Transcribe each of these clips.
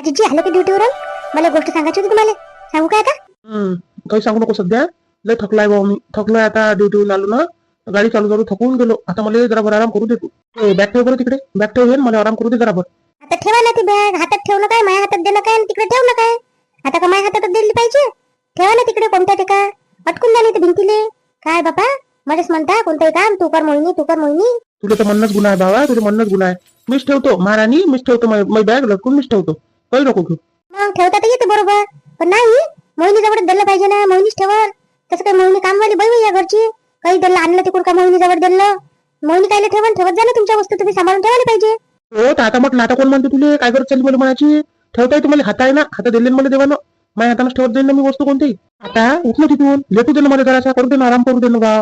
आजीजी आलं की ड्युटीवरून मला गोष्ट सांगायची होती तुम्हाला. सांगू काय आता? हम्म काही सांगू नको सध्या. लय थकलाय भाऊ मी. थकलोय आता ड्युटीवरून आलो ना. गाडी चालू चालू थकून गेलो. आता मला जरा बरं आराम करू दे तू. बॅग ठेव बरं तिकडे. बॅग ठेव हे, मला आराम करू दे जरा बरं आता ठेवा ना ती बॅग हातात ठेवणं काय? माझ्या हातात देणं काय? आणि तिकडे ठेवणं काय? आता का माझ्या हातात दिली पाहिजे? ठेवा ना तिकडे कोणत्या टिका अटकून झाली ते भिंतीले. काय बापा? मध्येच म्हणता कोणतंही काम तू कर मोहिनी तू कर मोहिनी. तुला तर म्हणणंच गुन्हा आहे बाबा. तुला म्हणणंच गुन्हा आहे. मीच ठेवतो. महाराणी मीच ठेवतो. माझी बॅग लटकून मीच ठेवतो. काही नको घेऊ. मग ठेवता तर येते बरोबर. पण नाही मोहिनी जवळ दिलं पाहिजे ना मोहिनीच ठेवल. तसं काय मोहिनी कामवाली बाई या घरची? काही दिलं आणलं तिकडून का मोहिनी जवळ दिलं मोहिनी कायला ठेवून ठेवत जा ना तुमच्या वस्तू तुम्ही सांभाळून ठेवायला पाहिजे. हो तर आता म्हटलं आता कोण म्हणते तुले काय करत चालली मला म्हणायची ठेवताय तुम्हाला हात आहे ना हातात दिले मला देवानं. माझ्या हातानंच ठेवत जाईन ना मी वस्तू कोणती? आता उठ ना तिथून लेटू दे ना मला जरासा करू दे ना आराम करू दे ना बा.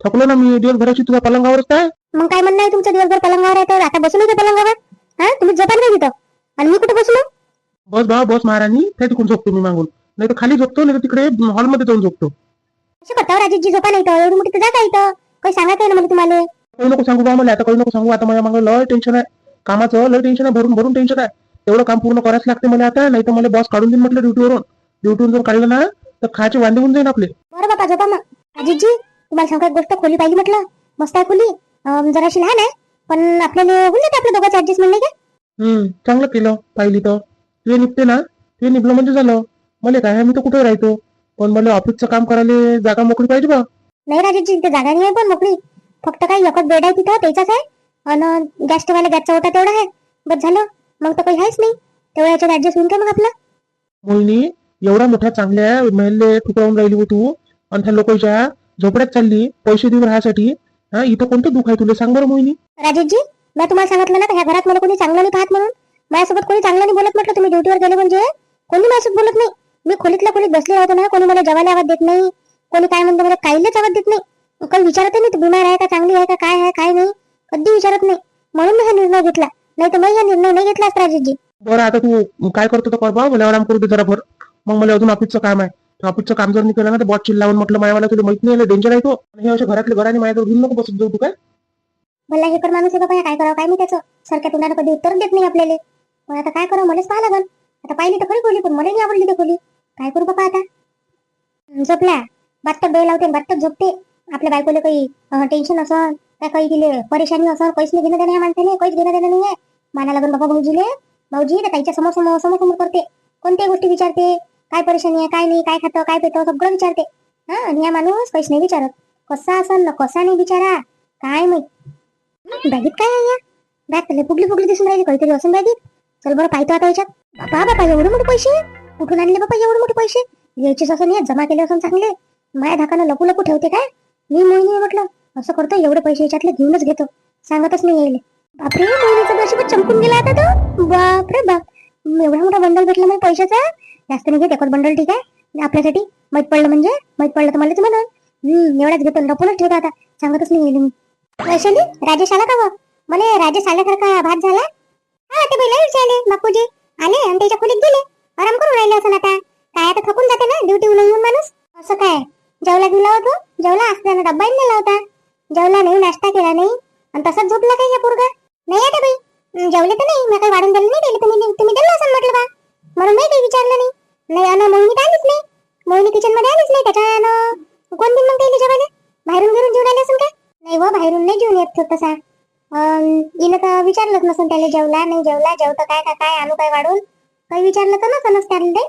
थकलो ना मी दिवसभराची तुझ्या पलंगावरच काय? मग काय म्हणणं आहे तुमचं दिवसभर पलंगावर आहे तर? आता बसून होते पलंगावर? हा तुम्ही झोपाल का तिथं? आणि मी कुठे बसलो? बस बा बस महाराणी त्या तिकडून झोपतो मी मागून. नाही तर खाली झोपतो नाही तर तिकडे हॉलमध्ये जाऊन झोपतो. अशी करतावर राजेशजी झोपा नाही तर एवढी मोठी तर जागा इथं. काही सांगायचं आहे ना मला तुम्हाला? काही नको सांगू बा मला आता काही नको सांगू. आता माझ्या मागे लय टेन्शन आहे. कामाचं लय टेन्शन आहे भरून भरून टेन्शन आहे. तेवढं काम पूर्ण करायच लागते मला आता. नाही तर मला बॉस काढून देईन म्हटलं ड्युटीवरून ड्युटीवरून जर काढलं ना तर खायचे वांदे होऊन जाईन आपले. बरं बापा झोपा मग. अजितजी तुम्हाला सांगू एक गोष्ट खोली पाहिली म्हटलं? मस्त आहे खोली. अं, जराशी लहान आहे पण आपल्याला होऊन जाते आपल्या दोघांचं ऍडजस्टमेंट नाही का? हम्म चांगलं केलं पाहिली तर. ते निघते ना ते निघलं म्हणजे झालं. मला काय मी तर कुठे राहतो पण मला ऑफिसचं काम करायला जागा मोकळी पाहिजे बा. नाही राजेशजी तिथे जागा नाही आहे पण मोकळी. फक्त काही एकच बेड आहे तिथं त्याचाच आहे. आणि गॅस ठेवायला गॅसचा ओटा तेवढा आहे. बस झालं. मग तर काही आहेच नाही. तेवढ्या याच्यात ऍडजस्ट होईल का मग आपलं. मोहिनी एवढ्या मोठ्या चांगल्या महिले ठुकरावून राहिली हो तू? आणि त्या लोकांच्या झोपड्यात चालली पैसे देऊन राहण्यासाठी हा इथं कोणतं दुःख आहे तुला? सांग बरं मोहिनी राजेशजी मी तुम्हाला सांगितलं ना का ह्या घरात मला कोणी चांगलं नाही पाहत म्हणून. माझ्यासोबत कोणी चांगलं नाही बोलत म्हटलं तुम्ही ड्युटीवर गेले म्हणजे? कोणी माझ्यासोबत बोलत नाही? मी खोलीतल्या खोलीत बसले राहतो ना कोणी मला जेवायला आवाज देत नाही. कोणी काय म्हणतो मला काहीच आवाज देत नाही. काही विचारत नाही तू बिमार आहे का चांगली आहे का काय आहे काय नाही? कधी विचारत नाही. म्हणून मी हा निर्णय घेतला. नाही तर मी हा निर्णय नाही घेतला असता राजेशजी. बरं आता तू काय करतो तर कर बा मला आराम करू दे जरा भर. मग मला अजून ऑफिसचं काम आहे. ऑफिसचं काम जर नाही केलं ना तर बॉस चिल्लावून म्हटलं माझ्या मला तुला माहीत नाही डेंजर आहे तो. आणि हे अशा घरातले घराने माझ्या घेऊन नको बसत जाऊ तू काय? मला हे पण माणूस आहे बाबा काय करावं काय मी त्याचं? सारख्या तोंडाने कधी उत्तर देत नाही आपल्याला. पण आता काय करावं मलाच पाहा लागल आता पाहिली तर खरी खोली पण मला नाही आवडली ते खोली. काय करू बाबा आता? हं, झोपला. बातट डोळे लावते बातट झोपते. आपल्या बायकोला काही टेन्शन असं काय काही दिले परेशानी असं काहीच नाही घेणं देणं या माणसाने काहीच घेणं देणं नाहीये. माना लागून बाबा भाऊजीले भाऊजी तर ताईच्या समोर समोर समोर समोर करते. कोणत्याही गोष्टी विचारते. काय परेशानी आहे काय नाही काय खातं काय पितं सगळं विचारते. हा आणि या माणूस काहीच नाही विचारत. कसा असन ना कसा नाही बिचारा? काय माहीत. बॅगीत काय आहे या? बॅग तर फुगली फुगली दिसून राहिली काहीतरी असून बॅगीत. चल बरं पाहतो आता याच्यात. बापा बापा एवढे मोठे पैसे? कुठून आणले बापा एवढे मोठे पैसे? यायचेच असं नाही जमा केले असं चांगले. माया धाकानं लपू लपू ठेवते काय? मी मोहिनी म्हटलं. असं करतो एवढे पैसे याच्यातले घेऊनच घेतो. सांगतच नाही यायले बापरे मोहिनीचा नशीब चमकून गेला आता तो. बापरे बाप. एवढा मोठा बंडल भेटला मग पैशाचा? जास्त नाही घेत एकच बंडल ठीक आहे? आपल्यासाठी? माहीत पडलं म्हणजे? माहीत पडलं तर मलाच म्हणून हम्म एवढाच घेतो लपूनच ठेवतो आता. सांगतच नाही येईल मी. वैशाली राजेश आला का बा मला राजेश आल्यासारखा भात झाला. हा ते पहिला विचारले बापूजी आले? आणि त्याच्या खोलीत गेले? आराम करून राहिले असं आता. काय आता थकून जाते ना? ड्युटी येऊन माणूस? असं काय? जेवला गेला होतो जेवला असताना डब्बा नेला होता. जेवला नाही नाश्ता केला नाही. आणि तसंच झोपला काय या पोरगा? नाही आता बाई. जेवले तर नाही. मी काही वाढून दिलं नाही दिली तुम्ही तुम्ही दिलं असं म्हटलं बा. म्हणून नाही काही विचारलं नाही. नाही अन मोहिनी तर आलीच नाही. मोहिनी किचनमध्ये आलीच नाही. त्याच्यानं कोण दिन मग काही जेवायला बाहेरून घरून जेवून आले असेल काय? नाही व बाहेरून नाही जेवून येत होत तसा. हिनं तर विचारलंच नसून त्याला जेवला नाही जेवला जेवतं काय का काय आणू काय वाढून? काही विचारलं तर नसनच त्याला ते.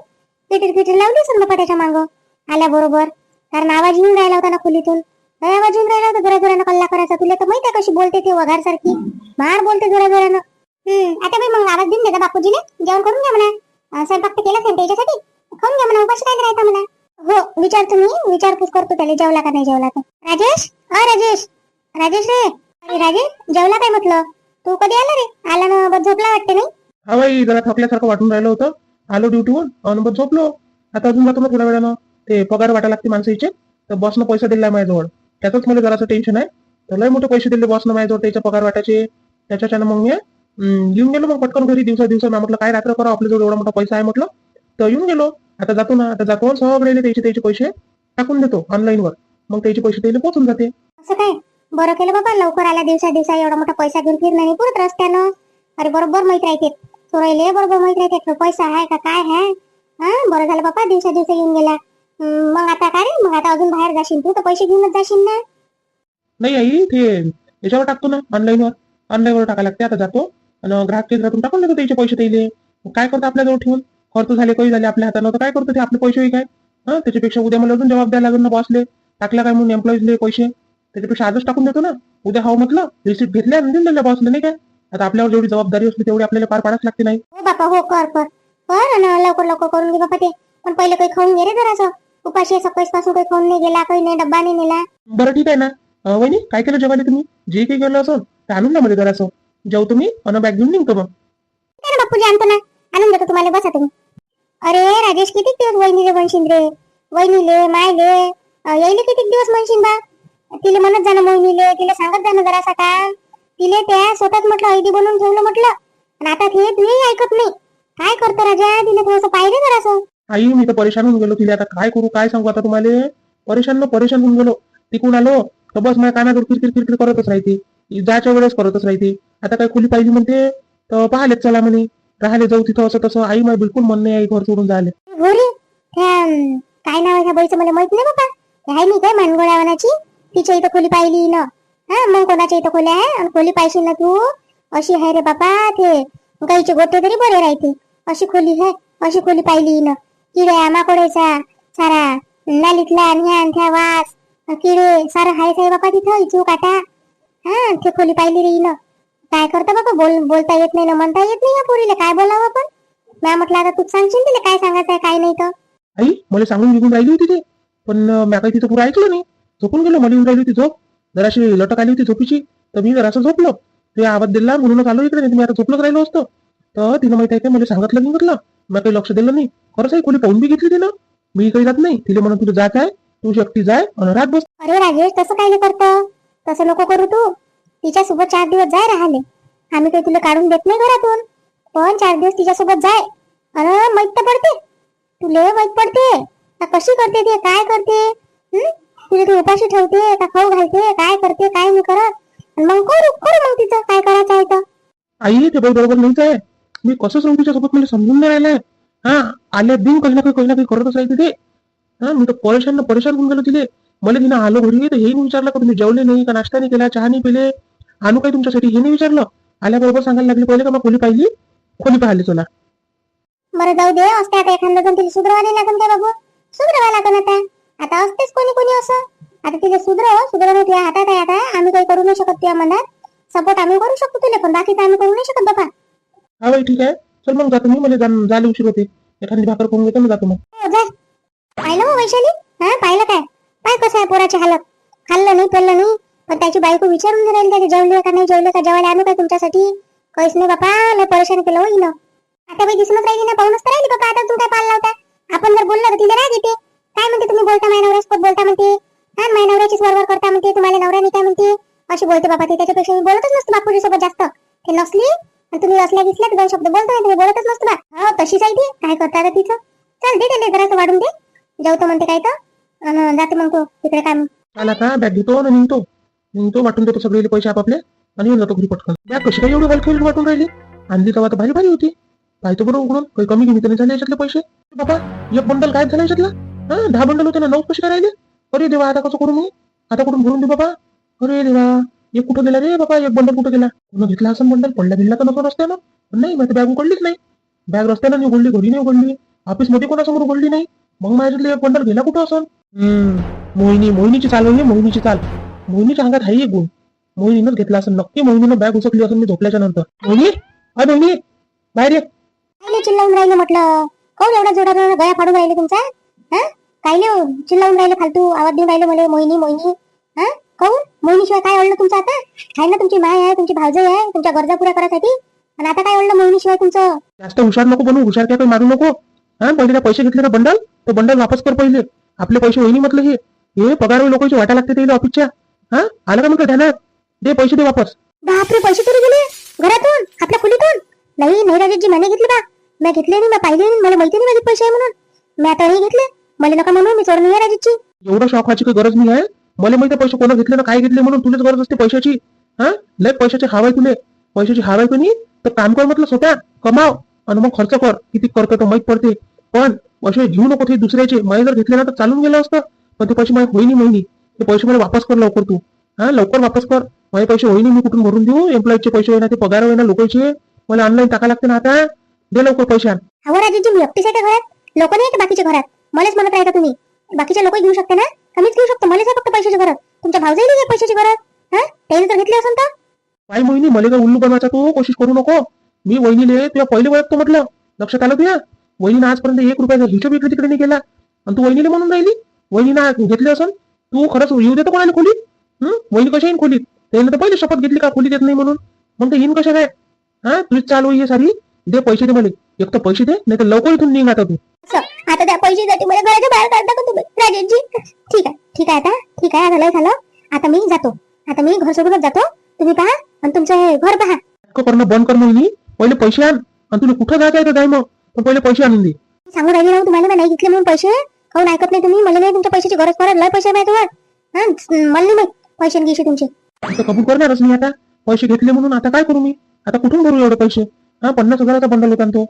पिटीर पिटीर लावली असेल बापा त्याच्या मागं. आल्या बरोबर. कारण आवाज येऊन राहिला होता ना खोलीतून. आवाज येऊन राहिला होता जोराजोरानं कल्ला करायचा. तुला तर माहिती आहे कशी बोलते ते वघार सारखी मार बोलते जोराजोरानं. हम्म आता बाई मग आवाज देऊन देता बापूजीने जेवण करून घ्या म्हणा. स्वयंपाक तर केलाच त्याच्यासाठी खाऊन घ्या म्हणा उपाशी काय राहता म्हणा हो विचारतो मी. विचारपूस करतो त्याला जेवला का नाही जेवला तर. राजेश? अ राजेश. राजेश रे. अरे राजेश जेवला काय म्हटलं? तू कधी आला रे? आला ना बस झोपला वाटते नाही? हा बाई जरा थकल्यासारखं वाटून राहिलं होतं. आलो ड्युटीवर मग झोपलो. आता अजून जातो ना थोड्या वेळानं. ते पगार वाटा लागते माणसाचे तर बसनं पैसा दिला माझ्याजवळ. त्याचंच मला जरासं टेन्शन आहे. तर लय मोठे पैसे दिले बसनं माझ्याजवळ त्याच्या पगार वाटाचे त्याच्याच्यानं मग मी येऊन गेलो मग पटकन घरी. दिवसा दिवसा मी म्हटलं काय रात्र करा आपल्याजवळ एवढा मोठा पैसा आहे म्हटलं. तर येऊन गेलो. आता जातो ना आता जातो. सगळे त्याचे त्याचे पैसे टाकून देतो ऑनलाईन वर. मग त्याचे पैसे त्याला पोहोचून जाते. असं काय? बरं केलं बाबा लवकर आला दिवसा दिवसा एवढा मोठा पैसा घेऊन फिरणं नाही पुरत रस्त्यानं. अरे बरोबर माहीत राहते चोरायले बरोबर माहीत राहते पैसा आहे का काय आहे? हा? बरं झालं बाबा दिवसा दिवसा येऊन गेला. मग आता काय मग आता अजून बाहेर जाशील तू तर पैसे घेऊनच जाशील ना. नाही आई ते याच्यावर टाकतो ना ऑनलाईनवर ऑनलाईनवर टाकायला लागते आता जातो. आणि ग्राहक केंद्रातून टाकून देतो त्याचे पैसे त्याले. मग काय करतो आपल्याजवळ ठेवून? खर्च झाले काही झाले आपल्या हातानं तर काय करतो ते? आपले पैसे काय? हा? त्याच्यापेक्षा उद्या मला अजून जबाब द्यायला लागेल ना बॉसले टाकला काय म्हणून एम्प्लॉईजले पैसे? त्याच्यापेक्षा आजच टाकून देतो ना. उद्या हाव म्हटलं रिसिप्ट घेतल्या आणि दिल्या बॉसले नाही काय आता आपल्यावर जेवढी जबाबदारी असली तेवढी आपल्याला पार पाडाच लागते नाही. हो बापा हो कर कर. कर आणि लवकर लवकर करून घे बापा ते. पण पहिले काही खाऊन घे रे जरासं. उपाशी सकाळी पासून काही खाऊन नाही गेला काही नाही डब्बा नाही नेला. बरं ठीक आहे ना. अं, वहिनी काय केलं जेवायला तुम्ही? जे काही केलं असं ते आणून ना मध्ये जरासं. जेवतो मी आणि बॅग घेऊन निघतो मग. काय रे बापूजी आणतो ना आणून देतो तुम्हाला बसा तुम्ही. अरे राजेश किती दिवस वहिनीले म्हणशील रे? वहिनीले मायले अं, यायले किती दिवस म्हणशील बा? तिले म्हणत जाणं मोहिनीले तिला सांगत जाणं जरासा का. तिले त्या स्वतःच म्हटलं ऐदी बनवून ठेवलं म्हटलं. आणि आता ते तुही ऐकत नाही. काय करतो राजा? तिला थोडस पाहिजे जरासं. आई मी तर परेशान होऊन गेलो. तिला आता काय करू काय सांगू आता तुम्हाला? परेशान न परेशान होऊन गेलो. तिकून आलो. तर बस माझ्या कानावर किरकिर किरकिर करतच राहते जायच्या वेळेस करतच राहते आता काय खोली पाहिजे म्हणते तर पाहिलेच चला म्हणे. राहिले जाऊ तिथं असं तसं. आई मला बिलकुल मन नाही आई घर सोडून जायला. काय नाव आहे मला माहीत नाही बाबा. आहे मी काय मानगोळावनाची तिच्या इथं खोली पाहिली ना. हा मग कोणाच्या इथं खोली आहे? आणि खोली पाहिशील ना तू? अशी आहे रे बाबा ते. गाईचे गोटे तरी बरे राहते अशी खोली आहे. अशी खोली पाहिली ना. किड्या माकोड्याचा सारा नालीतला आणि ह्या आणि त्या वास किडे सारा हाय आहे बापा तिथं इचू काटा. हा ते खोली पाहिली रे ना काय करता बाबा? बोल बोलता येत नाही ना म्हणता येत नाही या पोरीला. काय बोलावं आपण? मॅम म्हटलं आता तू सांगशील तिला काय सांगायचं आहे काय नाही तर. आई मला सांगून निघून राहिली होती ते. पण मॅ काही तिथं पुरं ऐकलं नाही. झोपून गेलो मला येऊन राहिली होती झोप. जराशी लटक आली होती झोपीची. तर मी जरासं झोपलो. ते आवाज दिला म्हणूनच आलो इकडे. नाही मी आता झोपलोच राहिलो असतो. तर तिनं माहिती आहे का मला सांगितलं नाही म्हटलं मी काही लक्ष दिलं नाही. खरंच आहे कोणी पाहून बी घेतली तिनं? मी काही जात नाही. तिला म्हणून तुला जात आहे? तू शक्ती जाय आणि रात बस. अरे राजेश तसं काय नाही करत? तसं नको करू तू. तिच्या सोबत चार दिवस जाय राहिले. आम्ही काही तुला काढून देत नाही घरातून. पण चार दिवस तिच्या सोबत जाय. अरे माहीत तर पडते. तुले माहीत पडते. कशी करते ते? काय करते? तिला ती उपाशी ठेवते का खाऊ घालते काय करते काय नाही करत? मग करू करू मग तिचं काय करायचं आहे तर? आई ते बाई बरोबर नाहीच आहे? मी कसंच राहू तिच्यासोबत? मला समजून नाही राहिलंय. हा आले दिन काही ना काही काही ना काही करतच राहते ते हा मी तर परेशान न परेशान होऊन गेलो तिथे. मला तिने आलो घरी तर हे नाही विचारलं का तुम्ही जेवले नाही का नाश्ता नाही केला चहा नाही पिले? आणू काय तुमच्यासाठी? हे नाही विचारलं. आल्याबरोबर सांगायला लागली पहिले का मग खोली पाहिली? खोली पाहिली चला बरं जाऊ दे असते आता एखादं जण तिला सुधरवा नाही लागन काय बाबू सुधरवा आता आता. असतेच कोणी कोणी असं. आता तिला सुधरव सुधरवणं तुझ्या हातात आहे आता आम्ही काही करू नाही शकत तुझ्या मनात. सपोर्ट आम्ही करू शकतो तुला पण बाकीचं आम्ही करू नाही शकत बाबा. हा बाई ठीक आहे. चल मग जातो मी मला जायला उशीर होते एखादी भाकर खाऊन घेतो मी जातो मग. हो, जा. पाहिलं हो वैशाली? हा पाहिलं काय? काय कसं आहे पोराची हालत? खाल्लं नाही पेल्लं नाही. पण त्याची बायको विचारून राहिली त्याचे जेवले का नाही जेवले का? जेवायला आणू काय तुमच्यासाठी? काहीच नाही बापा लय परेशान केलं होई ना आता बाई दिसूनच राहिली ना पाहूनच तर राहिली बापा आता तू काय पाळला होता आपण जर बोललं तर तिला राग येते. काय म्हणते तुम्ही? बोलता माझ्या नवऱ्यासोबत बोलता म्हणते? हा माझ्या नवऱ्याचीच वरवर करता म्हणते तुम्हाला नवऱ्याने काय म्हणते. अशी बोलते बाबा ते. त्याच्यापेक्षा मी बोलतच नसतो बापूजी सोबत जास्त. ते नसली आणि तुम्ही असल्या दिसल्या दोन शब्द बोलतोय तुम्ही बोलतच नसतो बा. हो तशीच आहे ती. काय करता आता तिचं? चल दे त्याला जरासं वाढून दे. जेवतो म्हणते काय तर. अन जाते मग तो. तिकडे काय आला का? बॅग घेतो आणि निघतो. निघतो वाटून देतो सगळे पैसे आपापले. आणि येऊन जातो घरी पटकन. बॅग कशी काय एवढी हलकी वाटून राहिली? आणली तेव्हा तर भारी भारी होती. पाहतो बरोबर उघडून. काही कमी कमी झाले याच्यातले पैसे. बाबा एक बंडल काय झालं याच्यातला? हा दहा बंडल होते ना नऊ कसे काय राहिले अरे देवा आता कसं करू मी आता कुठून भरून दे बाबा? अरे देवा एक कुठं गेला रे बाबा एक बंडल कुठं गेला? कुठं घेतला असं बंडल पडला बिडला तर नको रस्त्यानं. नाही मग बॅग उघडलीच नाही. बॅग रस्त्यानं उघडली घरी नाही उघडली. ऑफिसमध्ये कोणासमोर उघडली नाही. मग माझ्यातले एक बंडल गेला कुठं असं मोहिनी मोहिनीची चाल होई मोहिनीची चाल. मोहिनीच्या अंगात हाही एक गुण. मोहिनीनंच घेतला असं नक्की मोहिनीनं बॅग उचकली असं मी झोपल्याच्या नंतर. मोहिनी? अ मोहिनी बाहेर ये. चिल्लावून राहिले म्हटलं. कोण एवढा जोडा गया फाडून राहिले तुमचा हा कायले चिल्लावून राहिले फालतू आवाज देऊन राहिले मला मोहिनी मोहिनी. हा? काऊन मोहिनीशिवाय काय आवडलं तुमचं आता? आहे ना तुमची माय आहे तुमची भावजई आहे तुमच्या गरजा पुऱ्या करायसाठी. आणि आता काय आवडलं मोहिनीशिवाय तुमचं? जास्त हुशार नको बनू हुशार काय काही मारू नको. हा पहिले त्या पैसे घेतले ना बंडल? तो बंडल वापस कर पहिले. आपले पैसे वहिनी म्हटलं हे. हे पगार लोकांची वाटा लागते ते ऑफिसच्या हा? आलं का म्हटलं ध्यानात? दे पैसे दे वापस. बापरे पैसे चोरी गेले? घरातून? आपल्या खोलीतून? नाही नाही राजेशजी मैंने घेतले बा मी घेतले नाही मी पाहिले नाही मला माहिती नाही माझे पैसे आहे म्हणून. मी आता नाही घेतले? मला नका म्हणून मी चोर नाही आहे एवढं शॉक व्हायची काही गरज नाही आहे. मला माहिती पैसे कोणा घेतले ना काय घेतले म्हणून तुलाच गरज असते पैशाची. हा? लय पैशाची हवाय तुले. पैशाची हवाय कोणी तर काम कर म्हटलं स्वतः कमाव. आणि मग खर्च कर. किती करतो तर माहीत पडते. पण असे घेऊ नको ते दुसऱ्याचे. मला जर घेतले ना तर चालून गेलं असतं. पण ते पैसे मला होईनी महिनी ते पैसे मला वापस कर लवकर तू. हा? लवकर वापस कर. माझे पैसे होईनी मी कुठून भरून देऊ? एम्प्लॉईचे पैसे होईना ते पगार होईना लोकांचे मला ऑनलाईन टाका लागते ना आता. दे लवकर पैसे आण. अहो राजेशजी मी घरात? लोक नाही बाकीच्या घरात? मलाच म्हणत राहता तुम्ही. बाकीचे लोक घेऊ शकते ना? कमीच घेऊ शकतो. मलाच आहे फक्त पैशाची गरज. तुमच्या भाऊजाईला नाही पैशाची गरज? हा? त्याने तर घेतली असेल तर? काय मोहिनी मला काय उल्लू बनवायचा तू? कोशिश करू नको. मी वहिनीले तुला पहिले ओळखतो म्हटलं. लक्षात आलं तुया वहिनीनं आजपर्यंत एक रुपयाचा हिशोब इकडे तिकडे नाही केला. आणि तू वहिनीले म्हणून राहिली? वहिनीनं घेतली असेल तू खरंच येऊ देतो कोणाला खोलीत? हम्म वहिनी कशा येईन खोलीत? त्याने तर पहिले शपथ घेतली का खोली देत नाही म्हणून? मग ते येईन कशा काय हा? तुझी चालू आहे सारी? दे पैसे दे मला. एक तर पैसे दे नाही तर लवकर इथून निघ आता तू. आता त्या पैशासाठी मला घराच्या बाहेर काढता का तुम्ही? राजेशजी. ठीक आहे ठीक आहे आता. ठीक आहे आता लय झालं. आता मी जातो. आता मी घर सोडूनच जातो. तुम्ही पहा आणि तुमचं हे घर पहा. नाटकं करणं बंद कर मोहिनी. पहिले पैसे आण आणि तुला कुठं जायचं आहे तर जाय मग. पण पहिले पैसे आणून दे. सांगू राहिली ना तुम्हाला मी नाही घेतले म्हणून पैसे. काहून ऐकत नाही तुम्ही? मला नाही तुमच्या पैशाची गरज पडत. लय पैसे माहिती हा? मला नाही माहीत पैसे घ्यायचे तुमचे. आता कबूल करणारच मी आता. पैसे घेतले म्हणून आता काय करू मी? आता कुठून भरू एवढे पैसे? हा पन्नास हजाराचा बंडल होता ना तो.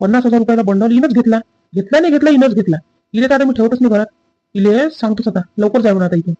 पन्नास हजार रुपयाला बंडल इनच घेतला. घेतला नाही घेतला इनच घेतला. इले तर आता मी ठेवतच नाही घरात. इले सांगतोच आता. लवकर जाऊ आता इथून